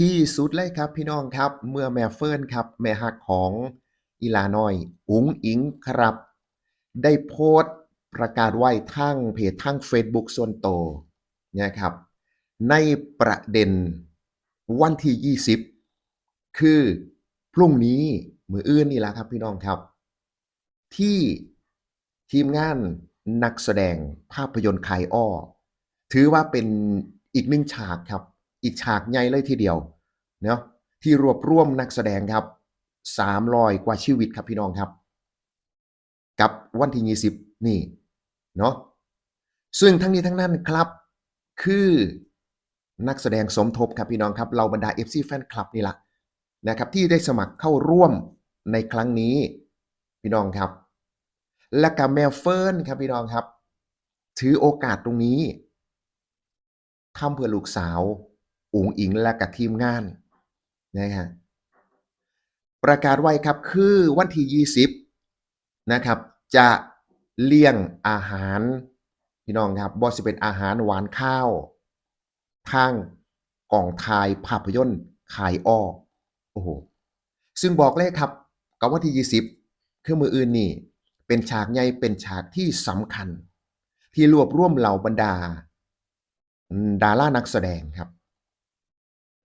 ที่สุดเลยครับพี่น้องครับ เมื่อแม่เฟิร์นครับแม่ฮักของอีลาน้อยอุ๋งอิงครับ ได้โพสต์ประกาศไว้ทั้งเพจทั้งเฟซบุ๊กส่วนตัวนะครับ ในประเด็นวันที่ 20 คือพรุ่งนี้มืออื่นนี่แหละครับพี่น้องครับ ที่ทีมงานนักแสดงภาพยนตร์ขายอ้อ ถือว่าเป็นอีกหนึ่งฉากครับ อีกฉากใหญ่เลยทีเดียวเนาะที่รวบรวมนักแสดงครับ300กว่าชีวิตครับพี่น้องครับ กับวันที่ 20 นี่เนาะซึ่งทั้งนี้ทั้งนั้นครับคือนักแสดงสมทบครับพี่น้องครับเราบรรดา FC แฟนคลับนี่ละนะครับที่ได้สมัครเข้าร่วมในครั้งนี้พี่น้องครับ และกับแมวเฟิร์นครับพี่น้องครับ ถือโอกาสตรงนี้ทำเพื่อลูกสาว อุ๋งอิงและกับทีมงานนะฮะประกาศไว้ครับคือวันที่ 20 นะครับ จะเลี้ยงอาหาร พี่น้องครับบอสิเป็นอาหารหวานข้าวทางกล่องทายภาพยนตร์ขายอ้อโอ้โหซึ่งบอกเลยครับกับวันที่ 20 คือมืออื่นนี่ เป็นฉากใหญ่เป็นฉากที่สำคัญ ที่รวบรวมเหล่าบรรดา ดารานักแสดงครับ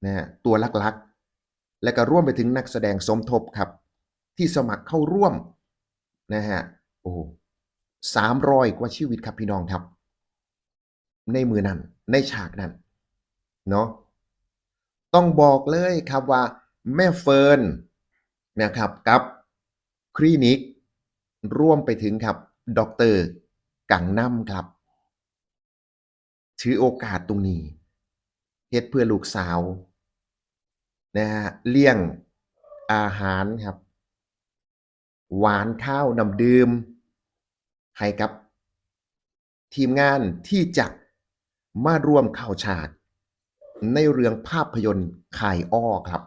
นะฮะตัวลักๆ และก็ร่วมไปถึงนักแสดงสมทบครับ ที่สมัครเข้าร่วมนะฮะโอ้สามร้อยกว่าชีวิตครับพี่น้องครับ ในมือนั้นในฉากนั้นเนาะต้องบอกเลยครับว่าแม่เฟิร์นนะครับกับคลินิกร่วมไปถึงครับด็อกเตอร์กังน้ำครับ ถือโอกาสตรงนี้เฮ็ดเพื่อลูกสาว นะฮะเลี้ยงอาหารครับ หวานข้าวน้ำดื่มให้กับ ทีมงานที่จะมาร่วมเข้าฉาก ในเรื่องภาพยนตร์ขายอ้อครับ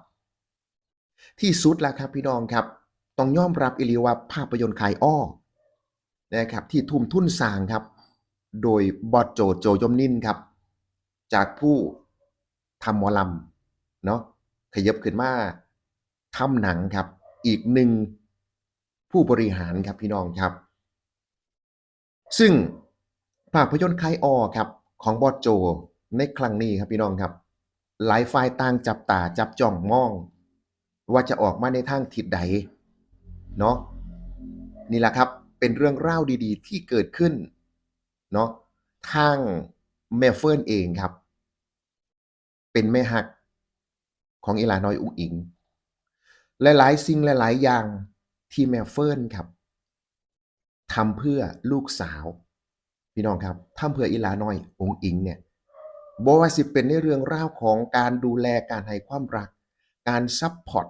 ที่สุดแล้วครับพี่น้องครับ ต้องยอมรับอิลีว่าภาพยนตร์ขายอ้อนะครับที่ทุ่มทุนสร้างครับ โดยบอดโจโจยมนินครับ จากผู้ทำหมอลำเนาะ ขยับขึ้นมาทำหนังครับ อีกหนึ่งผู้บริหารครับพี่น้องครับ ซึ่งภาพยนตร์คายออครับของบอดโจในครั้งนี้ครับพี่น้องครับ หลายฝ่ายต่างจับตาจับจ้องมอง ว่าจะออกมาในทางทิศใดเนาะนี่แหละครับเป็นเรื่องเล่าดีๆ ที่เกิดขึ้นเนาะทางแม่เฟิร์นเองครับ เป็นแม่ฮัก ของอีลาน้อยอุ้งอิง หลายๆสิ่งหลายๆอย่างที่แม่เฟิร์นครับทำเพื่อลูกสาว พี่น้องครับทำเพื่ออีลาน้อยอุ้งอิงเนี่ยบ่ว่าสิเป็นในเรื่องราวของการดูแลการให้ความรัก การซัพพอร์ต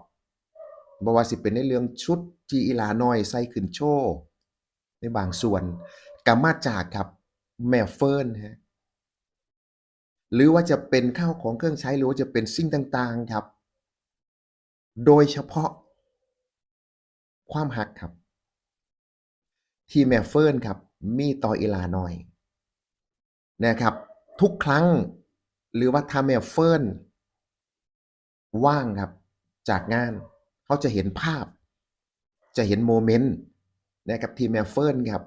บ่ว่าสิเป็นในเรื่องชุดที่อีลาน้อยใส่ขึ้นโชว์ในบางส่วนก็มาจากครับแม่เฟิร์นฮะ หรือว่าจะเป็นข้าวของเครื่องใช้หรือว่าจะเป็นสิ่งต่างๆครับ โดยเฉพาะ ความหักครับ ที่แม่เฟิร์นครับ มีต่ออีลานอยนะครับ ทุกครั้งหรือว่าถ้าแม่เฟิร์นว่างครับ จากงานเขาจะเห็นภาพ จะเห็นโมเมนต์นะครับที่แม่เฟิร์นครับ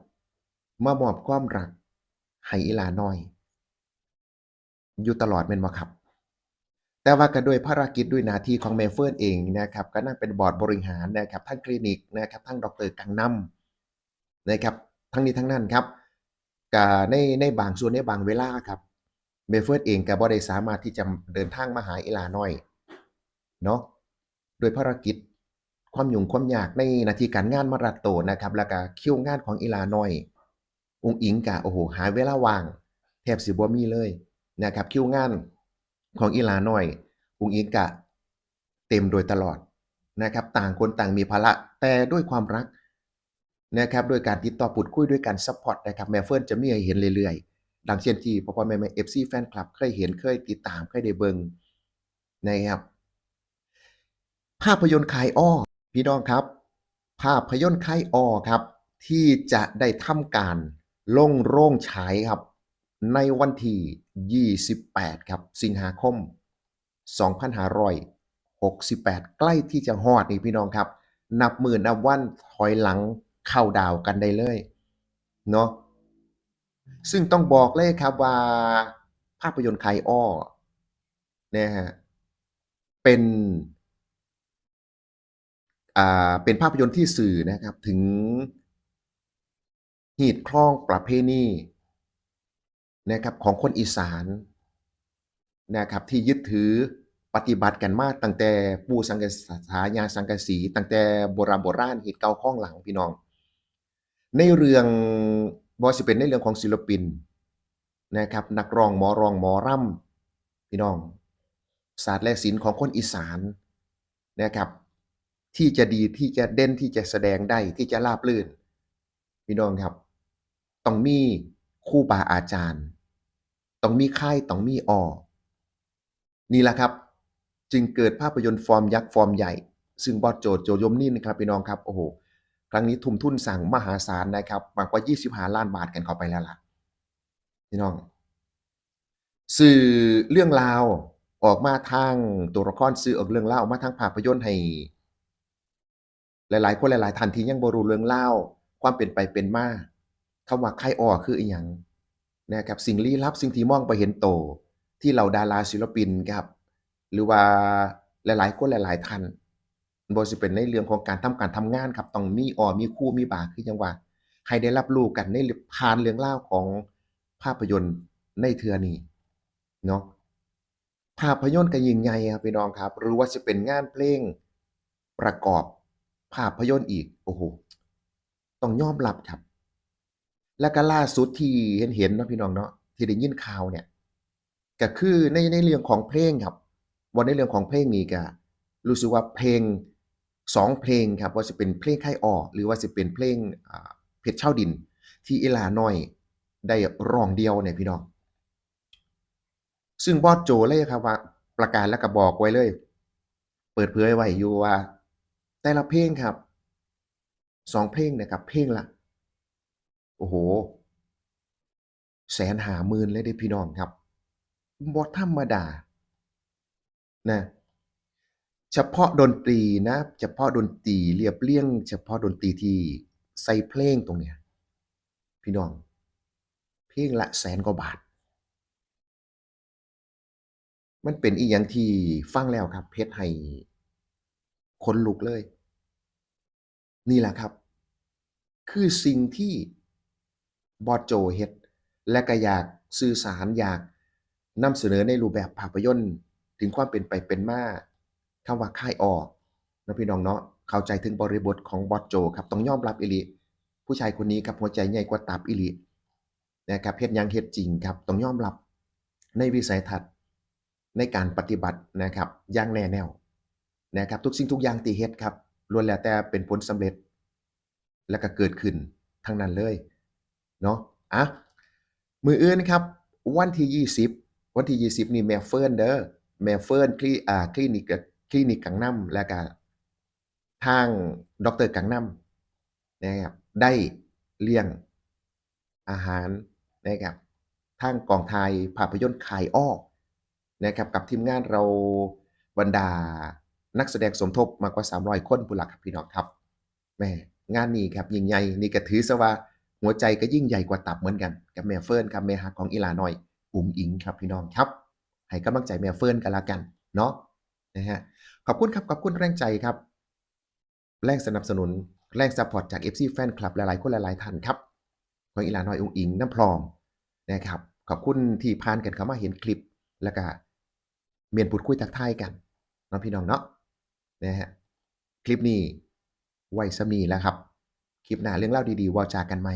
มามอบความรักให้อีลาน้อย อยู่ตลอดแม่นบ่ครับ แต่ว่าก็ด้วยภารกิจด้วยหน้าที่ของแม่เฟิร์นเองนะครับก็นั่งเป็นบอร์ดบริหารนะครับทั้งคลินิกนะครับทั้งดรกังนำนะครับทั้งนี้ทั้งนั้นครับก็ในในบางส่วนในบางเวลาครับแม่เฟิร์นเองก็บ่ได้สามารถที่จะเดินทางมาหาอีลาน้อยเนาะโดยภารกิจความยุ่งความยากในหน้าที่การงานมารัดโตนะครับ แล้วก็คิวงานของอีลาน้อย องค์อิงก็โอ้โหหาเวลาว่าง แทบสิบ่มีเลย นะครับคิวงานของอีลานอยอุงอิงกะ เต็มโดยตลอดนะครับ ต่างคนต่างมีภาระแต่ด้วยความรักนะครับด้วยการติดต่อพูดคุยด้วยการซัพพอร์ตนะครับแม่เฟิร์นจะมีให้เห็นเรื่อยๆ ดังเช่นที่พ่อพ่อแม่แม่เอฟซีแฟนคลับเคยเห็นเคยติดตามเคยได้เบิงนะครับ ภาพยนตร์คายอ้อพี่น้องครับ ภาพยนตร์คายอ้อครับ ที่จะได้ทำการลงโรงฉายครับ ในวันที่ 28 ครับ สิงหาคม 2568 ใกล้ที่จะฮอดนี่พี่น้องครับ นับหมื้อนับวันถอยหลังเข้าดาวกันได้เลยเนาะซึ่งต้องบอกเลยครับว่าภาพยนตร์คอ้อนะฮะเป็นอ่าเป็นภาพยนตร์ที่สื่อนะครับถึงหีดคล้องประเพณี นะครับของคนอีสานนะครับที่ยึดถือปฏิบัติกันมาตั้งแต่ปู่สังกะสายาสังกสีตั้งแต่โบราณโบราณเหีดเก่าข้องหลังพี่น้อง ในเรื่องบ่สิเป็นในเรื่องของศิลปินนะครับนักร้องหมอร้องหมอร่ำพี่น้องศาสตร์และศิลป์ของคนอีสานนะครับที่จะดีที่จะเด่นที่จะแสดงได้ที่จะราบรื่น พี่น้องครับ ต้องมีครูบาอาจารย์ ต้องมีค่ายต้องมีออนี่แหละครับ จึงเกิดภาพยนตร์ฟอร์มยักษ์ฟอร์มใหญ่ ซึ่งบอสโจโจยมนี่นะครับพี่น้องครับโอ้โหครั้งนี้ทุ่มทุนสั่งมหาศาลนะครับมากกว่า 25 ล้านบาทกันเข้าไปแล้วล่ะพี่น้อง สื่อเรื่องราวออกมาทางตัวละครสื่อออกเรื่องราออกมาทางภาพยนตร์ให้ หลายๆ คนหลาย ๆท่านที่ยังบ่รู้เรื่องราความเป็นไปเป็นมาคำว่าไข้อ้อคืออีหยัง นะครับสิ่งลี้ลับสิ่งที่มองบ่เห็นโต ที่เหล่าดาราศิลปินครับหรือว่าหลายๆคนหลายๆท่านบ่สิเป็นในเรื่องของการทำการทำงานครับต้องมีออมีครูมีบาคือจังว่า ให้ได้รับรู้กันในผ่านเรื่องราของภาพยนตร์ในเทือนี้เนาะภาพยนตร์ก็ยิ่งใหญ่ครับพี่น้องครับ หรือว่าจะเป็นงานเพลงประกอบภาพยนตร์อีกโอ้โฮต้องยอมรับครับ แล้วก็ล่าสุดที่เห็นๆเนาะพี่น้องเนาะที่ได้ยินข่าวเนี่ยก็คือในในเรื่องของเพลงครับบ่ในเรื่องของเพลงนี่ก็รู้สึกว่าเพลง2เพลงครับว่าสิเป็นเพลงไข้อ้อหรือว่าสิเป็นเพลงเพชรเช่าดิน ที่อีหลาน้อยได้ร้องเดียวเนี่ยพี่น้อง ซึ่งบอสโจเลยครับว่าประกาศแล้วก็บอกไว้เลย เปิดเผยไว้อยู่ว่า แต่ละเพลงครับ2เพลงนะครับ เพลงละ โอ้โฮ150,000เลยเด้พี่น้องครับบ่ธรรมดา นะ เฉพาะดนตรีนะ เฉพาะดนตรีเรียบเรียง เฉพาะดนตรีที่ใส่เพลงตรงเนี้ย พี่น้อง เพลงละแสนกว่าบาท มันเป็นอิหยังที่ฟังแล้วครับเฮ็ดให้ขนลุกเลย นี่แหละครับ คือสิ่งที่ บอสโจเฮ็ดและก็อยากสื่อสารอยากนำเสนอในรูปแบบภาพยนตร์ ถึงความเป็นไปเป็นมาคำว่าค่ายออเนะพี่น้องเนาะเข้าใจถึงบริบทของบอสโจครับต้องยอมรับอีหลีผู้ชายคนนี้ครับหัวใจใหญ่กว่าตับอีหลีนะครับเฮ็ดยังเฮ็ดจริงครับต้องยอมรับในวิสัยทัศน์ในการปฏิบัตินะครับอย่างแน่แน่วนะครับทุกสิ่งทุกอย่างที่เฮ็ดครับล้วนแล้วแต่เป็นผลสำเร็จ แล้วก็เกิดขึ้นทั้งนั้นเลย เนาะอะมืออื่นครับ วันที่ 20 วันที่ 20 นี่แม่เฟิร์นเด้อแม่เฟิร์นคลิอ่าคลินิกคลินิกกังนำแล้วก็ทางดร.กังนำนะครับได้เลี้ยงอาหารนะครับทางกองถ่ายภาพยนตร์ค่ายอ้อนะครับกับทีมงานเราบรรดานักแสดงสมทบมากกว่า 300 คนพู้นล่ะครับพี่น้องครับแหมงานนี้ครับยิ่งใหญ่นี่ก็ถือซะว่า หัวใจก็ยิ่งใหญ่กว่าตับเหมือนกันกับแม่เฟิร์นครับแม่ฮักของอีหลานอยอุ๋งอิงครับพี่น้องครับให้กำลังใจแม่เฟิร์นก็แล้วกันเนาะนะฮะขอบคุณครับขอบคุณแรงใจครับ แรงสนับสนุนแรงซัปพอร์ตจาก FC แฟนคลับหลายๆคนหลายๆท่านครับของอีหลานอยอุ๋งอิงน้ำพรอมนะครับขอบคุณที่ผ่านกันเข้ามาเห็นคลิปแล้วก็เมียนพูดคุยทักทายกันเนาะพี่น้องเนาะนะฮะคลิปนี้ไว้ส่ำนี้แล้วครับ คลิปหน้าเรื่องเล่าดีๆว้าจากันใหม่